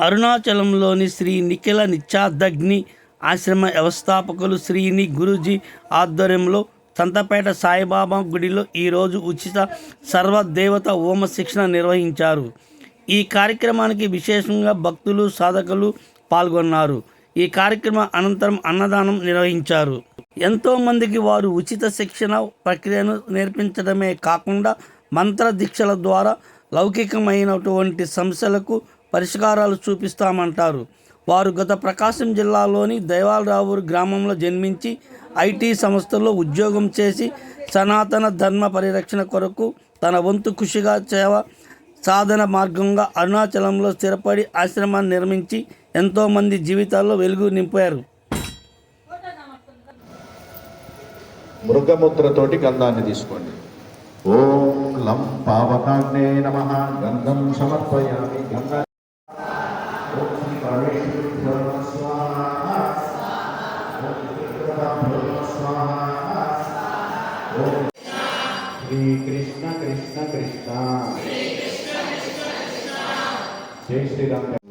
అరుణాచలంలోని శ్రీ నిఖిల నిత్యాదగ్ని ఆశ్రమ వ్యవస్థాపకులు శ్రీని గురూజీ ఆధ్వర్యంలో సంతపేట సాయిబాబా గుడిలో ఈరోజు ఉచిత సర్వదేవత హోమ శిక్షణ నిర్వహించారు. ఈ కార్యక్రమానికి విశేషంగా భక్తులు సాధకులు పాల్గొన్నారు. ఈ కార్యక్రమం అనంతరం అన్నదానం నిర్వహించారు. ఎంతోమందికి వారు ఉచిత శిక్షణ ప్రక్రియను నేర్పించడమే కాకుండా మంత్ర దీక్షల ద్వారా లౌకికమైనటువంటి సమస్యలకు పరిష్కారాలు చూపిస్తామంటారు. వారు గత ప్రకాశం జిల్లాలోని దైవాలరావు గ్రామంలో జన్మించి ఐటీ సంస్థల్లో ఉద్యోగం చేసి సనాతన ధర్మ పరిరక్షణ కొరకు తన వంతు కృషిగా సేవ సాధన మార్గంగా అరుణాచలంలో స్థిరపడి ఆశ్రమాన్ని నిర్మించి ఎంతోమంది జీవితాల్లో వెలుగు నింపారు. మృగముద్రతోటి గంధాన్ని తీసుకోండి. ఓం లం పావకాగ్నే నమ. గంధం సమర్పయామి. గంధ ఓం శ్రీ పరమేశ్వరుభ్యో నమః స్వాహ. ఓం శ్రీకృష్ణాభ్యో నమః స్వాహ. ఓం శ్రీ కృష్ణ కృష్ణ కృష్ణ. జై శ్రీరామ్.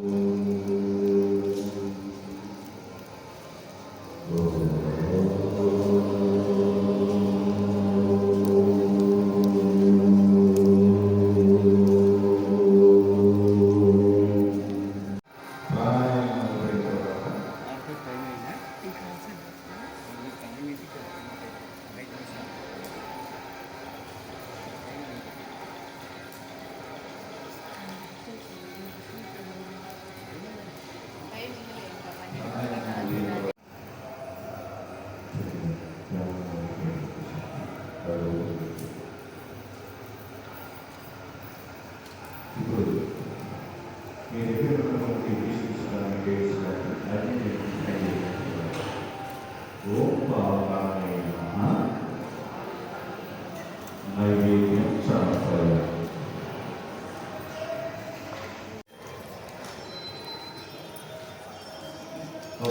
好，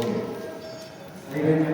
谢谢。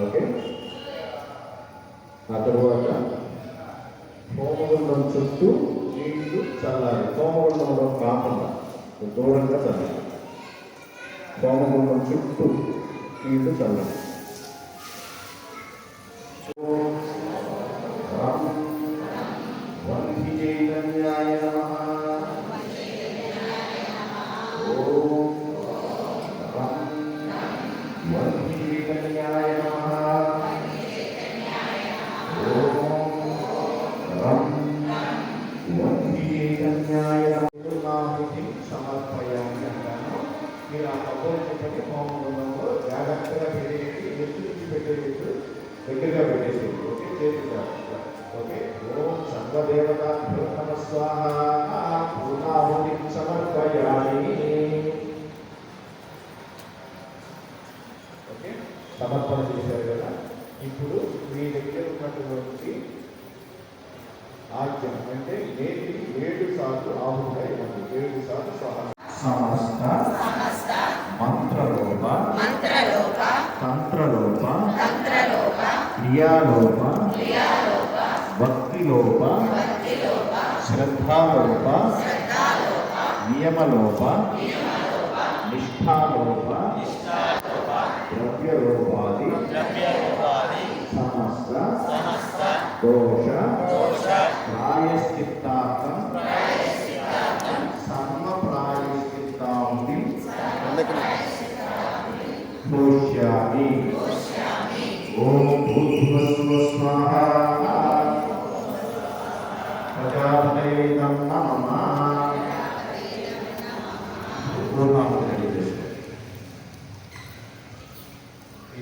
ఓకే. ఆ తర్వాత హోమగుండం చుట్టూ నీళ్ళు చల్లాలి. హోమగుండంలో కాకుండా దూరంగా చల్లాలి. హోమగుండం చుట్టూ నీళ్ళు చల్లాలి. రామ్ కబోర్డ్ చెప్పండి జాగ్రత్తగా పెట్టేసి ఎత్తు నుంచి పెట్టేసి దగ్గరగా పెట్టేసి ఓకే? చేతులు ఓకే ఓం సర్వదేవతాభ్యో నమ స్వాహ పూర్ణాహుతి సమర్పయామి ఓకే సమర్పణ చేశారు కదా ఇప్పుడు మీ దగ్గర ఉన్నటువంటి ఆజ్ఞం అంటే నేటి ఏడు ఏడు సార్లు స్వాహ సమస్త మంత్రలోప తంత్రలోప క్రియాలోప భక్తిలోప శ్రద్ధాలోప నియమలోప నిష్ఠాలోప ద్రవ్యలోపాది సమస్త దోష ప్రాయశ్చిత్తార్థం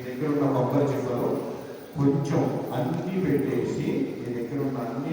దగ్గర ఉన్న కొబ్బరి చిప్పలు కొంచెం అన్ని పెట్టేసి మీ దగ్గర ఉన్న అన్ని